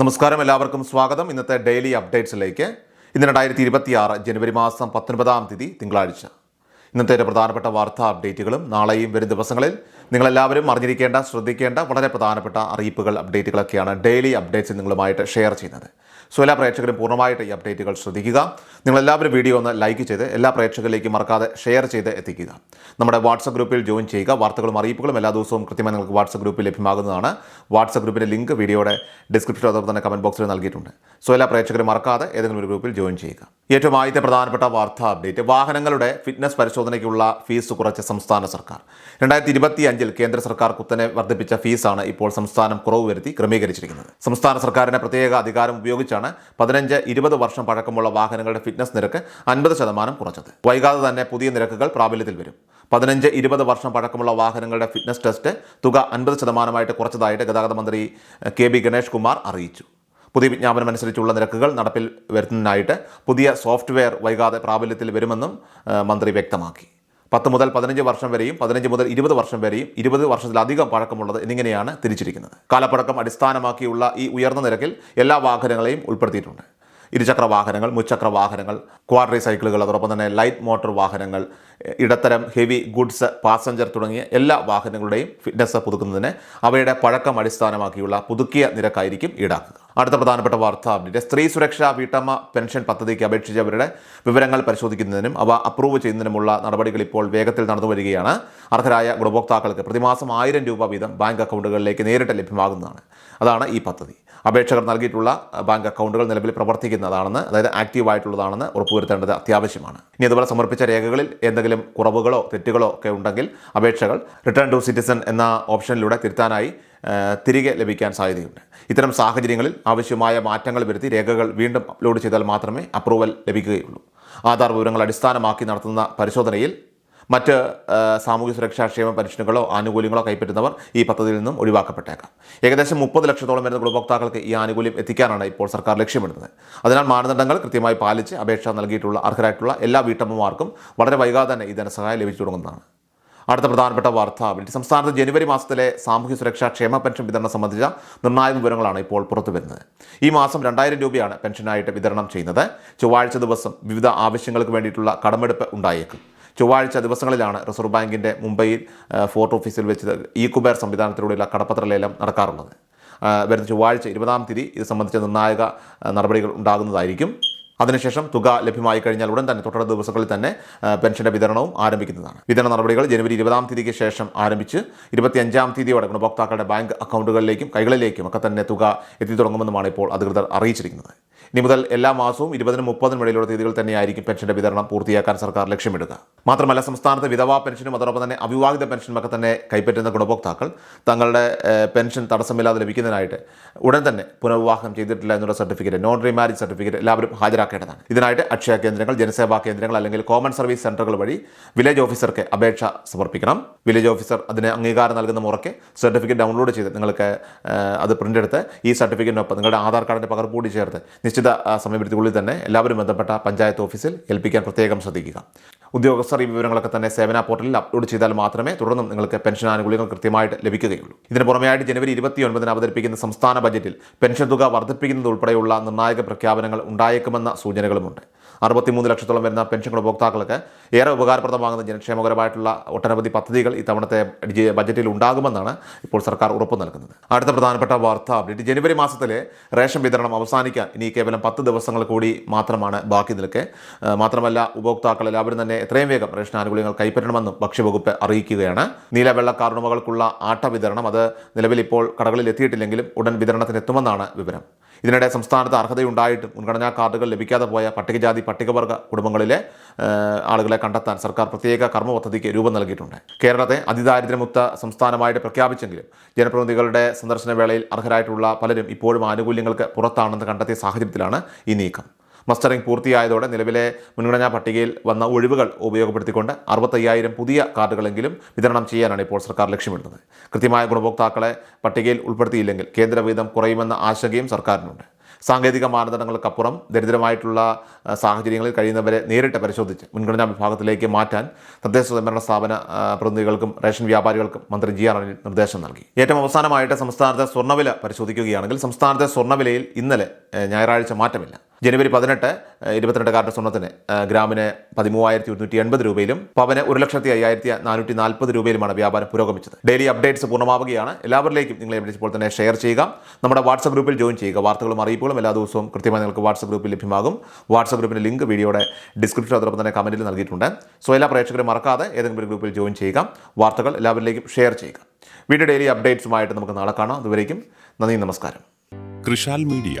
നമസ്കാരം എല്ലാവർക്കും സ്വാഗതം. ഇന്നത്തെ ഡെയിലി അപ്ഡേറ്റ്സിലേക്ക്. ഇന്ന് രണ്ടായിരത്തി ഇരുപത്തിയാറ് ജനുവരി മാസം പത്തൊൻപതാം തീയതി തിങ്കളാഴ്ച. ഇന്നത്തെ പ്രധാനപ്പെട്ട വാർത്താ അപ്ഡേറ്റുകളും നാളെയും വരും ദിവസങ്ങളിൽ നിങ്ങളെല്ലാവരും അറിഞ്ഞിരിക്കേണ്ട ശ്രദ്ധിക്കേണ്ട വളരെ പ്രധാനപ്പെട്ട അറിയിപ്പുകൾ അപ്ഡേറ്റുകളൊക്കെയാണ് ഡെയിലി അപ്ഡേറ്റ്സ് നിങ്ങളുമായിട്ട് ഷെയർ ചെയ്യുന്നത്. സോ എല്ലാ പ്രേക്ഷകരും പൂർണമായിട്ട് ഈ അപ്ഡേറ്റുകൾ ശ്രദ്ധിക്കുക. നിങ്ങളെല്ലാവരും വീഡിയോ ഒന്ന് ലൈക്ക് ചെയ്ത് എല്ലാ പ്രേക്ഷകരിലേക്കും മറക്കാതെ ഷെയർ ചെയ്ത് എത്തിക്കുക. നമ്മുടെ വാട്സപ്പ് ഗ്രൂപ്പിൽ ജോയിൻ ചെയ്യുക. വാർത്തകളും അറിയിപ്പുകളും എല്ലാ ദിവസവും കൃത്യമായി നിങ്ങൾക്ക് വാട്സപ്പ് ഗ്രൂപ്പിൽ ലഭ്യമാകുന്നതാണ്. വാട്സപ്പ് ഗ്രൂപ്പിന്റെ ലിങ്ക് വീഡിയോയുടെ ഡിസ്ക്രിപ്ഷൻ അതോടൊപ്പം തന്നെ കമന്റ് ബോക്സിൽ നൽകിയിട്ടുണ്ട്. സോ എല്ലാ പ്രേക്ഷകരും മറക്കാതെ ഏതെങ്കിലും ഒരു ഗ്രൂപ്പിൽ ജോയിൻ ചെയ്യുക. ഏറ്റവും ആദ്യത്തെ പ്രധാനപ്പെട്ട വാർത്താ അപ്ഡേറ്റ് വാഹനങ്ങളുടെ ഫിറ്റ്നസ് പരിശോധനയ്ക്കുള്ള ഫീസ് കുറച്ച സംസ്ഥാന സർക്കാർ. രണ്ടായിരത്തി ഇരുപത്തി അഞ്ചിൽ കേന്ദ്ര സർക്കാർ കുത്തനെ വർദ്ധിപ്പിച്ച ഫീസാണ് ഇപ്പോൾ സംസ്ഥാനം കുറവ് വരുത്തി ക്രമീകരിച്ചിരിക്കുന്നത്. സംസ്ഥാന സർക്കാരിന്റെ പ്രത്യേക അധികാരം ഉപയോഗിച്ചാണ് പതിനഞ്ച് ഇരുപത് വർഷം പഴക്കമുള്ള വാഹനങ്ങളുടെ ഫിറ്റ്നസ് നിരക്ക് അൻപത് ശതമാനം കുറച്ചത്. വൈകാതെ തന്നെ പുതിയ നിരക്കുകൾ പ്രാബല്യത്തിൽ വരും. പതിനഞ്ച് ഇരുപത് വർഷം പഴക്കമുള്ള വാഹനങ്ങളുടെ ഫിറ്റ്നസ് ടെസ്റ്റ് തുക അൻപത് ശതമാനമായിട്ട് കുറച്ചതായിട്ട് ഗതാഗത മന്ത്രി കെ ബി ഗണേഷ് കുമാർ അറിയിച്ചു. പുതിയ വിജ്ഞാപനം അനുസരിച്ചുള്ള നിരക്കുകൾ നടപ്പിൽ വരുന്നതിനായിട്ട് പുതിയ സോഫ്റ്റ്വെയർ വൈകാതെ പ്രാബല്യത്തിൽ വരുമെന്നും മന്ത്രി വ്യക്തമാക്കി. പത്ത് മുതൽ പതിനഞ്ച് വർഷം വരെയും പതിനഞ്ച് മുതൽ ഇരുപത് വർഷം വരെയും ഇരുപത് വർഷത്തിലധികം പഴക്കമുള്ളത് എന്നിങ്ങനെയാണ് തിരിച്ചിരിക്കുന്നത്. കാലപ്പഴക്കം അടിസ്ഥാനമാക്കിയുള്ള ഈ ഉയർന്ന നിരക്കിൽ എല്ലാ വാഹനങ്ങളെയും ഉൾപ്പെടുത്തിയിട്ടുണ്ട്. ഇരുചക്ര വാഹനങ്ങൾ മുച്ചക്ര വാഹനങ്ങൾ ക്വാർട്ടറി സൈക്കിളുകൾ അതോടൊപ്പം തന്നെ ലൈറ്റ് മോട്ടോർ വാഹനങ്ങൾ ഇടത്തരം ഹെവി ഗുഡ്സ് പാസഞ്ചർ തുടങ്ങിയ എല്ലാ വാഹനങ്ങളുടെയും ഫിറ്റ്നസ് പുതുക്കുന്നതിന് അവയുടെ പഴക്കം അടിസ്ഥാനമാക്കിയുള്ള പുതുക്കിയ നിരക്കായിരിക്കും ഈടാക്കുക. അടുത്ത പ്രധാനപ്പെട്ട വാർത്താ. അപ്ഡേറ്റ് സ്ത്രീ സുരക്ഷാ വീട്ടമ്മ പെൻഷൻ പദ്ധതിക്ക് അപേക്ഷിച്ചവരുടെ വിവരങ്ങൾ പരിശോധിക്കുന്നതിനും അവ അപ്രൂവ് ചെയ്യുന്നതിനുമുള്ള നടപടികൾ ഇപ്പോൾ വേഗത്തിൽ നടന്നു വരികയാണ്. അർഹരായ ഗുണഭോക്താക്കൾക്ക് പ്രതിമാസം ആയിരം രൂപ വീതം ബാങ്ക് അക്കൗണ്ടുകളിലേക്ക് നേരിട്ട് ലഭ്യമാകുന്നതാണ്. അതാണ് ഈ പദ്ധതി. അപേക്ഷകർ നൽകിയിട്ടുള്ള ബാങ്ക് അക്കൗണ്ടുകൾ നിലവിൽ പ്രവർത്തിക്കുന്നതാണെന്ന് അതായത് ആക്റ്റീവ് ആയിട്ടുള്ളതാണെന്ന് ഉറപ്പുവരുത്തേണ്ടത് അത്യാവശ്യമാണ്. ഇനി അതുപോലെ സമർപ്പിച്ച രേഖകളിൽ എന്തെങ്കിലും കുറവുകളോ തെറ്റുകളോ ഒക്കെ ഉണ്ടെങ്കിൽ അപേക്ഷകൾ റിട്ടേൺ ടു സിറ്റിസൺ എന്ന ഓപ്ഷനിലൂടെ തിരുത്താനായി തിരികെ ലഭിക്കാൻ സാധ്യതയുണ്ട്. ഇത്തരം സാഹചര്യങ്ങളിൽ ആവശ്യമായ മാറ്റങ്ങൾ വരുത്തി രേഖകൾ വീണ്ടും അപ്ലോഡ് ചെയ്താൽ മാത്രമേ അപ്രൂവൽ ലഭിക്കുകയുള്ളൂ. ആധാർ വിവരങ്ങൾ അടിസ്ഥാനമാക്കി നടത്തുന്ന പരിശോധനയിൽ മറ്റ് സാമൂഹ്യ സുരക്ഷാ ക്ഷേമ പെൻഷനുകളോ ആനുകൂല്യങ്ങളോ കൈപ്പറ്റുന്നവർ ഈ പദ്ധതിയിൽ നിന്നും ഒഴിവാക്കപ്പെട്ടേക്കാം. ഏകദേശം മുപ്പത് ലക്ഷത്തോളം വരുന്ന ഗുണഭോക്താക്കൾക്ക് ഈ ആനുകൂല്യം എത്തിക്കാനാണ് ഇപ്പോൾ സർക്കാർ ലക്ഷ്യമിടുന്നത്. അതിനാൽ മാനദണ്ഡങ്ങൾ കൃത്യമായി പാലിച്ച് അപേക്ഷ നൽകിയിട്ടുള്ള അർഹരായിട്ടുള്ള എല്ലാ വീട്ടമ്മമാർക്കും വളരെ വൈകാതെ തന്നെ ഈ ധനസഹായം ലഭിച്ചു തുടങ്ങുന്നതാണ്. അടുത്ത പ്രധാനപ്പെട്ട വാർത്ത. അപ്ഡേറ്റ് സംസ്ഥാനത്ത് ജനുവരി മാസത്തിലെ സാമൂഹ്യ സുരക്ഷാ ക്ഷേമ പെൻഷൻ വിതരണം സംബന്ധിച്ച നിർണായക വിവരങ്ങളാണ് ഇപ്പോൾ പുറത്തു വരുന്നത് ഈ മാസം രണ്ടായിരം രൂപയാണ് പെൻഷനായിട്ട് വിതരണം ചെയ്യുന്നത്. ചൊവ്വാഴ്ച ദിവസം വിവിധ ആവശ്യങ്ങൾക്ക് വേണ്ടിയിട്ടുള്ള കടമെടുപ്പ് ഉണ്ടായേക്കും. ചൊവ്വാഴ്ച ദിവസങ്ങളിലാണ് റിസർവ് ബാങ്കിന്റെ മുംബൈയിൽ ഫോർട്ട് ഓഫീസിൽ വെച്ച് ഇ കുബേർ സംവിധാനത്തിലൂടെയുള്ള കടപ്പത്ര ലേലം നടക്കാറുള്ളത് വരുന്ന ചൊവ്വാഴ്ച ഇരുപതാം തീയതി ഇത് സംബന്ധിച്ച നിർണായക നടപടികൾ ഉണ്ടാകുന്നതായിരിക്കും. അതിനുശേഷം തുക ലഭ്യമായി കഴിഞ്ഞാൽ ഉടൻ തന്നെ തുടർ ദിവസങ്ങളിൽ തന്നെ പെൻഷന്റെ വിതരണവും ആരംഭിക്കുന്നതാണ്. വിതരണ നടപടികൾ ജനുവരി ഇരുപതാം തീയതിക്ക് ശേഷം ആരംഭിച്ച് ഇരുപത്തിയഞ്ചാം തീയതിയോടെ ഗുണഭോക്താക്കളുടെ ബാങ്ക് അക്കൗണ്ടുകളിലേക്കും കൈകളിലേക്കും ഒക്കെ തന്നെ തുക എത്തി തുടങ്ങുമെന്നുമാണ് ഇപ്പോൾ അധികൃതർ അറിയിച്ചിരിക്കുന്നത്. ഇനി മുതൽ എല്ലാ മാസവും ഇരുപതിനും മുപ്പതിനും ഇടയിലുള്ള തീയതികൾ തന്നെയായിരിക്കും പെൻഷന്റെ വിതരണം പൂർത്തിയാക്കാൻ സർക്കാർ ലക്ഷ്യമിടുക. മാത്രമല്ല സംസ്ഥാനത്ത് വിധവാ പെൻഷനും അതോടൊപ്പം തന്നെ അവിവാഹിത പെൻഷനും ഒക്കെ തന്നെ കൈപ്പറ്റുന്ന ഗുണഭോക്താക്കൾ തങ്ങളുടെ പെൻഷൻ തടസ്സമില്ലാതെ ലഭിക്കുന്നതിനായിട്ട് ഉടൻ തന്നെ പുനർവിവാഹം ചെയ്തിട്ടില്ല എന്നുള്ള സർട്ടിഫിക്കറ്റ് നോൺ റീമാരേജ് സർട്ടിഫിക്കറ്റ് എല്ലാവരും ഹാജരാക്കേണ്ടതാണ്. ഇതിനായിട്ട് അക്ഷയ കേന്ദ്രങ്ങൾ ജനസേവാ കേന്ദ്രങ്ങൾ അല്ലെങ്കിൽ കോമൺ സർവീസ് സെന്ററുകൾ വഴി വില്ലേജ് ഓഫീസർക്ക് അപേക്ഷ സമർപ്പിക്കണം. വില്ലേജ് ഓഫീസർ അതിന് അംഗീകാരം നൽകുന്ന മുറയ്ക്ക് സർട്ടിഫിക്കറ്റ് ഡൗൺലോഡ് ചെയ്ത് നിങ്ങൾക്ക് അത് പ്രിന്റ് എടുത്ത് ഈ സർട്ടിഫിക്കറ്റിനൊപ്പം നിങ്ങളുടെ ആധാർ കാർഡിന്റെ പകർപ്പ് കൂടി ചേർത്ത് നിശ്ചിത സമയപരിധിക്കുള്ളിൽ തന്നെ എല്ലാവരും ബന്ധപ്പെട്ട പഞ്ചായത്ത് ഓഫീസിൽ ഏൽപ്പിക്കാൻ പ്രത്യേകം ശ്രദ്ധിക്കുക. ഉദ്യോഗസ്ഥർ ഈ വിവരങ്ങളൊക്കെ തന്നെ സേവന പോർട്ടലിൽ അപ്ലോഡ് ചെയ്താൽ മാത്രമേ തുടർന്നും നിങ്ങൾക്ക് പെൻഷൻ ആനുകൂല്യങ്ങൾ കൃത്യമായിട്ട് ലഭിക്കുകയുള്ളൂ. ഇതിന് പുറമെയായിട്ട് ജനുവരി ഇരുപത്തി ഒൻപതിന് അവതരിപ്പിക്കുന്ന സംസ്ഥാന ബജറ്റിൽ പെൻഷൻ തുക വർദ്ധിപ്പിക്കുന്നത് ഉൾപ്പെടെയുള്ള നിർണായക പ്രഖ്യാപനങ്ങൾ ഉണ്ടായേക്കുമെന്ന സൂചനകളുമുണ്ട്. അറുപത്തിമൂന്ന് ലക്ഷത്തോളം വരുന്ന പെൻഷൻ ഗുണഭോക്താക്കൾക്ക് ഏറെ ഉപകാരപ്രദമാകുന്ന ജനക്ഷേമകരമായിട്ടുള്ള ഒട്ടനവധി പദ്ധതികൾ ഇത്തവണത്തെ ബജറ്റിൽ ഉണ്ടാകുമെന്നാണ് ഇപ്പോൾ സർക്കാർ ഉറപ്പ് നൽകുന്നത്. അടുത്ത പ്രധാനപ്പെട്ട വാർത്താ അപ്ഡേറ്റ്. ജനുവരി മാസത്തിലെ റേഷൻ വിതരണം അവസാനിക്കാൻ ഇനി കേവലം പത്ത് ദിവസങ്ങൾ കൂടി മാത്രമാണ് ബാക്കി നിൽക്കെ. മാത്രമല്ല ഉപഭോക്താക്കൾ എല്ലാവരും തന്നെ എത്രയും വേഗം റേഷൻ ആനുകൂല്യങ്ങൾ കൈപ്പറ്റണമെന്നും ഭക്ഷ്യവകുപ്പ് അറിയിക്കുകയാണ്. നീലവെള്ള കാർഡുമകൾക്കുള്ള ആട്ട വിതരണം അത് നിലവിൽ ഇപ്പോൾ കടകളിൽ എത്തിയിട്ടില്ലെങ്കിലും ഉടൻ വിതരണത്തിനെത്തുമെന്നാണ് വിവരം. ഇതിനിടെ സംസ്ഥാനത്ത് അർഹതയുണ്ടായിട്ടും മുൻഗണനാ കാർഡുകൾ ലഭിക്കാതെ പോയ പട്ടികജാതി പട്ടികവർഗ കുടുംബങ്ങളിലെ ആളുകളെ കണ്ടെത്താൻ സർക്കാർ പ്രത്യേക കർമ്മ പദ്ധതിക്ക് രൂപം നൽകിയിട്ടുണ്ട്. കേരളത്തെ അതിദാരിദ്ര്യമുക്ത സംസ്ഥാനമായിട്ട് പ്രഖ്യാപിച്ചെങ്കിലും ജനപ്രതിനിധികളുടെ സന്ദർശന വേളയിൽ അർഹരായിട്ടുള്ള പലരും ഇപ്പോഴും ആനുകൂല്യങ്ങൾക്ക് പുറത്താണെന്ന് കണ്ടെത്തിയ സാഹചര്യത്തിലാണ് ഈ നീക്കം. മസ്റ്ററിംഗ് പൂർത്തിയായതോടെ നിലവിലെ മുൻഗണനാ പട്ടികയിൽ വന്ന ഒഴിവുകൾ ഉപയോഗപ്പെടുത്തിക്കൊണ്ട് അറുപത്തയ്യായിരം പുതിയ കാർഡുകളെങ്കിലും വിതരണം ചെയ്യാനാണ് ഇപ്പോൾ സർക്കാർ ലക്ഷ്യമിടുന്നത്. കൃത്യമായ ഗുണഭോക്താക്കളെ പട്ടികയിൽ ഉൾപ്പെടുത്തിയില്ലെങ്കിൽ കേന്ദ്ര വീതം കുറയുമെന്ന ആശങ്കയും സർക്കാരിനുണ്ട്. സാങ്കേതിക മാനദണ്ഡങ്ങൾക്കപ്പുറം ദരിദ്രമായിട്ടുള്ള സാഹചര്യങ്ങളിൽ കഴിയുന്നവരെ നേരിട്ട് പരിശോധിച്ച് മുൻഗണനാ വിഭാഗത്തിലേക്ക് മാറ്റാൻ തദ്ദേശ സ്വയംഭരണ സ്ഥാപന പ്രതിനിധികൾക്കും റേഷൻ വ്യാപാരികൾക്കും മന്ത്രി ജി ആർ നിർദ്ദേശം നൽകി. ഏറ്റവും അവസാനമായിട്ട് സംസ്ഥാനത്തെ സ്വർണവില പരിശോധിക്കുകയാണെങ്കിൽ സംസ്ഥാനത്തെ സ്വർണവിലയിൽ ഇന്നലെ ഞായറാഴ്ച മാറ്റമില്ല. ജനുവരി പതിനെട്ട് ഇരുപത്തിരണ്ട് കാർഡ് സ്വർണത്തിന് ഗ്രാമിന് പതിമൂവായിരത്തി ഒരുന്നൂറ്റി എൺപത് രൂപയിലും പവന് ഒരു ലക്ഷത്തി അയ്യായിരത്തി നാനൂറ്റി നാൽപ്പത് രൂപയിലുമാണ് വ്യാപാരം പുരോഗമിച്ചത്. ഡെയിലി അപ്ഡേറ്റ്സ് പൂർണമാവുകയാണ്. എല്ലാവരിലേക്കും നിങ്ങൾ ഇപ്പോൾ തന്നെ ഷെയർ ചെയ്യുക. നമ്മുടെ വാട്സപ്പ് ഗ്രൂപ്പിൽ ജോയിൻ ചെയ്യുക. വാർത്തകളും അറിയിപ്പുകളും എല്ലാ ദിവസവും കൃത്യമായി നിങ്ങൾക്ക് വാട്സപ്പ് ഗ്രൂപ്പിൽ ലഭ്യമാകും. വാട്സപ്പ് ഗ്രൂപ്പിന്റെ ലിങ്ക് വീഡിയോയുടെ ഡിസ്ക്രിപ്ഷൻ അതോടൊപ്പം തന്നെ കമന്റിൽ നൽകിയിട്ടുണ്ട്. സോ എല്ലാ പ്രേക്ഷകരും മറക്കാതെ ഏതെങ്കിലും ഒരു ഗ്രൂപ്പിൽ ജോയിൻ ചെയ്യുക. വാർത്തകൾ എല്ലാവരിലേക്കും ഷെയർ ചെയ്യുക. വീഡിയോ ഡെയിലി അപ്ഡേറ്റ്സുമായിട്ട് നമുക്ക് നാളെ കാണാം. അതുവരേക്കും നന്ദി നമസ്കാരം. കൃഷാൽ മീഡിയ